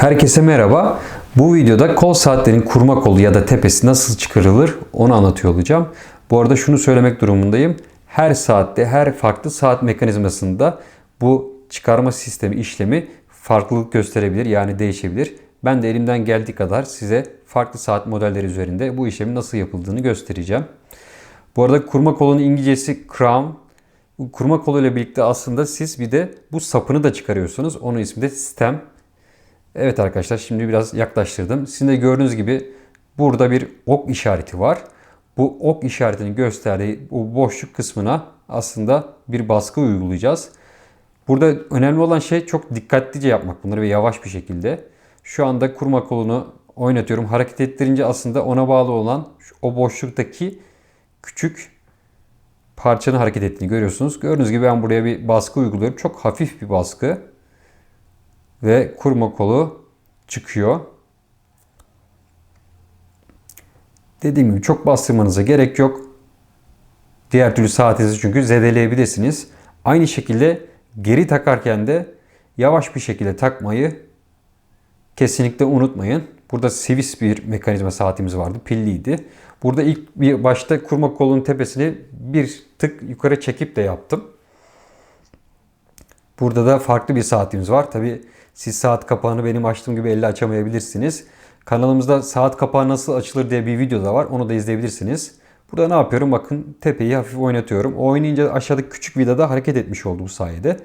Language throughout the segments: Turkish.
Herkese merhaba. Bu videoda kol saatlerin kurma kolu ya da tepesi nasıl çıkarılır onu anlatıyor olacağım. Bu arada şunu söylemek durumundayım. Her saatte, her farklı saat mekanizmasında bu çıkarma sistemi, işlemi farklılık gösterebilir yani değişebilir. Ben de elimden geldiği kadar size farklı saat modelleri üzerinde bu işlemin nasıl yapıldığını göstereceğim. Bu arada kurma kolunun İngilizcesi crown. Kurma kolu ile birlikte aslında siz bir de bu sapını da çıkarıyorsunuz. Onun ismi de stem. Evet arkadaşlar şimdi biraz yaklaştırdım. Sizin de gördüğünüz gibi burada bir ok işareti var. Bu ok işaretinin gösterdiği bu boşluk kısmına aslında bir baskı uygulayacağız. Burada önemli olan şey çok dikkatlice yapmak bunları ve yavaş bir şekilde. Şu anda kurma kolunu oynatıyorum. Hareket ettirince aslında ona bağlı olan o boşluktaki küçük parçanın hareket ettiğini görüyorsunuz. Gördüğünüz gibi ben buraya bir baskı uyguluyorum. Çok hafif bir baskı ve kurma kolu çıkıyor. Dediğim gibi çok bastırmanıza gerek yok. Diğer türlü saatinizi çünkü zedeleyebilirsiniz. Aynı şekilde geri takarken de yavaş bir şekilde takmayı kesinlikle unutmayın. Burada Swiss bir mekanizma saatimiz vardı. Pilliydi. Burada ilk bir başta kurma kolunun tepesini bir tık yukarı çekip de yaptım. Burada da farklı bir saatimiz var. Tabi siz saat kapağını benim açtığım gibi elle açamayabilirsiniz. Kanalımızda saat kapağı nasıl açılır diye bir video da var. Onu da izleyebilirsiniz. Burada ne yapıyorum? Bakın tepeyi hafif oynatıyorum. O oynayınca aşağıdaki küçük vidada hareket etmiş oldu bu sayede.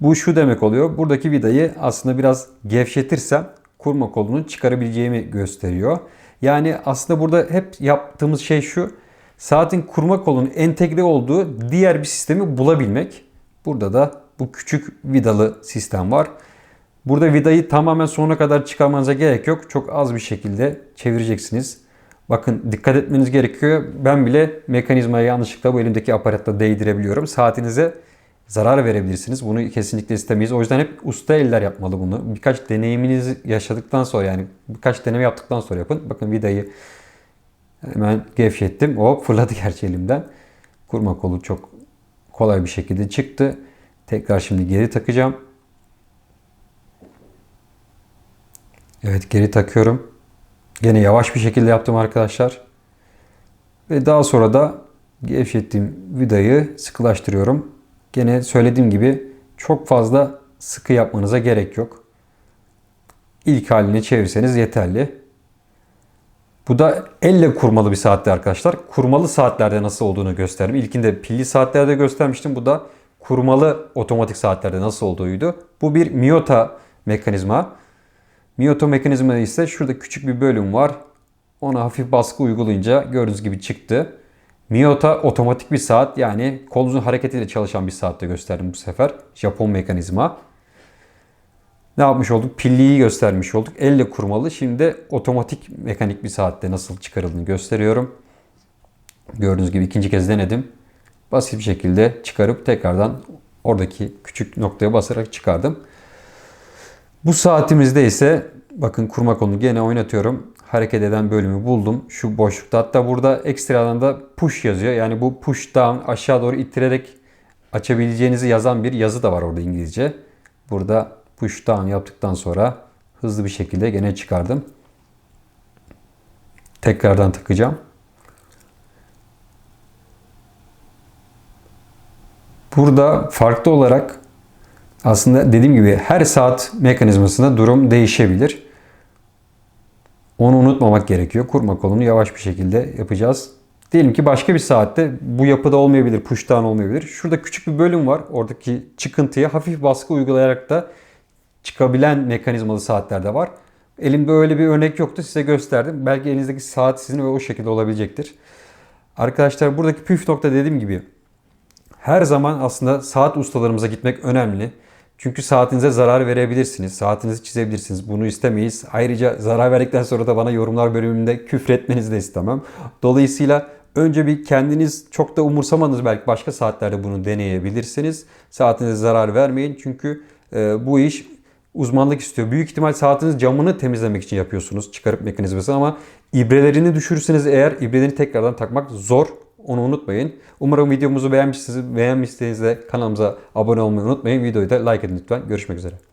Bu şu demek oluyor. Buradaki vidayı aslında biraz gevşetirsem kurma kolunu çıkarabileceğimi gösteriyor. Yani aslında burada hep yaptığımız şey şu. Saatin kurma kolunun entegre olduğu diğer bir sistemi bulabilmek. Burada da bu küçük vidalı sistem var. Burada vidayı tamamen sonuna kadar çıkarmanıza gerek yok. Çok az bir şekilde çevireceksiniz. Bakın dikkat etmeniz gerekiyor. Ben bile mekanizmayı yanlışlıkla bu elimdeki aparatla değdirebiliyorum. Saatinize zarar verebilirsiniz. Bunu kesinlikle istemeyiz. O yüzden hep usta eller yapmalı bunu. Birkaç deneyiminizi yaşadıktan sonra yani birkaç deneme yaptıktan sonra yapın. Bakın vidayı hemen gevşettim. Hop fırladı gerçi elimden. Kurma kolu çok kolay bir şekilde çıktı. Tekrar şimdi geri takacağım. Evet geri takıyorum. Gene yavaş bir şekilde yaptım arkadaşlar. Ve daha sonra da gevşettiğim vidayı sıkılaştırıyorum. Gene söylediğim gibi çok fazla sıkı yapmanıza gerek yok. İlk haline çevirseniz yeterli. Bu da elle kurmalı bir saatte arkadaşlar. Kurmalı saatlerde nasıl olduğunu gösterdim. İlkinde pilli saatlerde göstermiştim. Bu da kurmalı otomatik saatlerde nasıl olduğuydu. Bu bir Miyota mekanizma. Miyota mekanizma ise şurada küçük bir bölüm var. Ona hafif baskı uygulayınca gördüğünüz gibi çıktı. Miyota otomatik bir saat yani kolunuzun hareketiyle çalışan bir saatte gösterdim bu sefer. Japon mekanizma. Ne yapmış olduk? Pilliyi göstermiş olduk. Elle kurmalı. Şimdi de otomatik mekanik bir saatte nasıl çıkarıldığını gösteriyorum. Gördüğünüz gibi ikinci kez denedim. Basit bir şekilde çıkarıp tekrardan oradaki küçük noktaya basarak çıkardım. Bu saatimizde ise bakın kurma kolunu gene oynatıyorum. Hareket eden bölümü buldum. Şu boşlukta. Hatta burada ekstradan da push yazıyor. Yani bu push down aşağı doğru ittirerek açabileceğinizi yazan bir yazı da var orada İngilizce. Burada push down yaptıktan sonra hızlı bir şekilde gene çıkardım. Tekrardan takacağım. Burada farklı olarak aslında dediğim gibi her saat mekanizmasında durum değişebilir. Onu unutmamak gerekiyor. Kurma kolunu yavaş bir şekilde yapacağız. Diyelim ki başka bir saatte bu yapıda olmayabilir, push down olmayabilir. Şurada küçük bir bölüm var. Oradaki çıkıntıya hafif baskı uygulayarak da çıkabilen mekanizmalı saatlerde var. Elimde öyle bir örnek yoktu. Size gösterdim. Belki elinizdeki saat sizin ve o şekilde olabilecektir. Arkadaşlar buradaki püf nokta dediğim gibi her zaman aslında saat ustalarımıza gitmek önemli. Çünkü saatinize zarar verebilirsiniz. Saatinizi çizebilirsiniz. Bunu istemeyiz. Ayrıca zarar verdikten sonra da bana yorumlar bölümünde küfretmenizi de istemem. Dolayısıyla önce bir kendiniz çok da umursamadınız belki başka saatlerde bunu deneyebilirsiniz. Saatinize zarar vermeyin. Çünkü e, bu iş uzmanlık istiyor. Büyük ihtimal saatiniz camını temizlemek için yapıyorsunuz çıkarıp mekanizması ama ibrelerini düşürürseniz eğer ibrelerini tekrardan takmak zor. Onu unutmayın. Umarım videomuzu beğenmişsiniz. Beğenmişseniz de kanalımıza abone olmayı unutmayın. Videoyu da like edin lütfen. Görüşmek üzere.